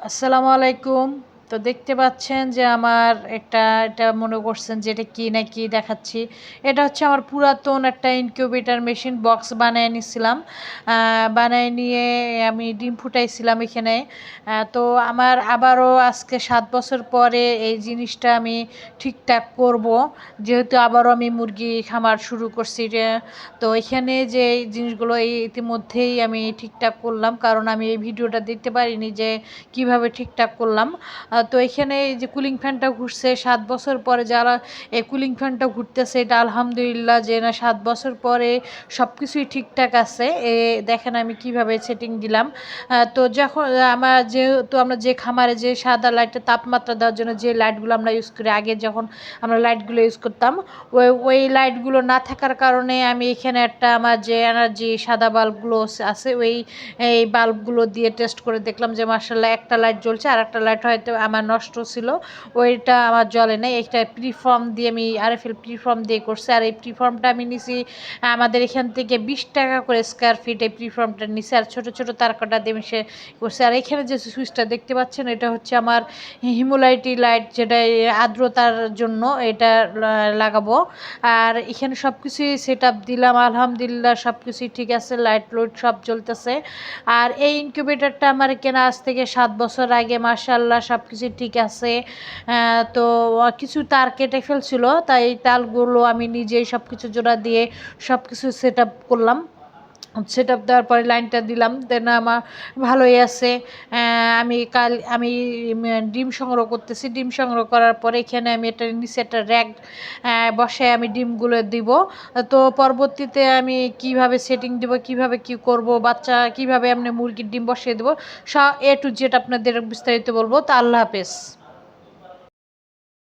আসসালামু আলাইকুম। তো দেখতে পাচ্ছেন যে আমার একটা, এটা মনে করছেন যে এটা কী না কি দেখাচ্ছি। এটা হচ্ছে আমার পুরাতন একটা ইনকিউবেটার মেশিন বক্স বানিয়ে নিছিলাম। বানিয়ে নিয়ে আমি ডিম ফুটাইছিলাম এখানে। তো আমার আবারও আজকে সাত বছর পরে এই জিনিসটা আমি ঠিকঠাক করব। যেহেতু আবারও আমি মুরগি খামার শুরু করছি তো এখানে যে জিনিসগুলো এই ইতিমধ্যেই আমি ঠিকঠাক করলাম। কারণ আমি এই ভিডিওটা দেখতে পারিনি যে কীভাবে ঠিকঠাক করলাম। তো এখানে এই যে কুলিং ফ্যানটা ঘুরছে, সাত বছর পরে যারা এই কুলিং ফ্যানটা ঘুরতেছে, এটা আলহামদুলিল্লাহ যে না সাত বছর পরে সব কিছুই ঠিকঠাক আছে। এ, দেখেন আমি কীভাবে সেটিং দিলাম। তো যখন, আমার যেহেতু আমরা যে খামারে যে সাদা লাইটের তাপমাত্রা দেওয়ার জন্য যে লাইটগুলো আমরা ইউজ করি, আগে যখন আমরা লাইটগুলো ইউজ করতাম, ওই ওই লাইটগুলো না থাকার কারণে আমি এখানে একটা আমার যে এনার্জি সাদা বাল্বগুলো আছে ওই, এই বাল্বগুলো দিয়ে টেস্ট করে দেখলাম যে মার্শাল্লাহ একটা লাইট জ্বলছে আর একটা লাইট হয়তো আমার নষ্ট ছিল। ওইটা আমার জলে নেই। একটা প্রিফর্ম দিয়ে আমি আরএফএল প্রিফর্ম দিয়ে করছি। আর এই প্রিফর্মটা আমি নিছি, আমাদের এখান থেকে বিশ টাকা করে স্কোয়ার ফিট এই প্রিফর্মটা নিছি। আর ছোটো ছোটো তারকাটা দিয়ে মিশে করছি। আর এখানে যে সুইচটা দেখতে পাচ্ছেন, এটা হচ্ছে আমার হিমোলাইটি লাইট, যেটা আর্দ্রতার জন্য এটা লাগাবো। আর এখানে সব কিছুই সেট দিলাম। আলহামদুলিল্লাহ সব কিছুই ঠিক আছে। লাইট লোড সব চলতেছে আর এই ইনকিউবেটারটা আমার কেনা আজ থেকে সাত বছর আগে মার্শাল্লাহ সব কিছু ঠিক আছে তো কিছু তার কেটে ফেলছিল, তাই তালগুলো আমি নিজেই সব কিছু জোড়া দিয়ে সব কিছু সেট করলাম। সেট আপ দেওয়ার পরে লাইনটা দিলাম, দেন আমার ভালোই আছে। আমি কাল, আমি ডিম সংগ্রহ করতেছি। ডিম সংগ্রহ করার পরে এখানে আমি এটা নিচে একটা র্যাক বসে আমি ডিমগুলো দিব। তো পরবর্তীতে আমি কীভাবে সেটিং দিব, কীভাবে কি করব, বাচ্চা কীভাবে আপনি মুরগির ডিম বসিয়ে দেবো, সব এ টু জেড আপনাদের বিস্তারিত বলব। তো আল্লাহ হাফেজ।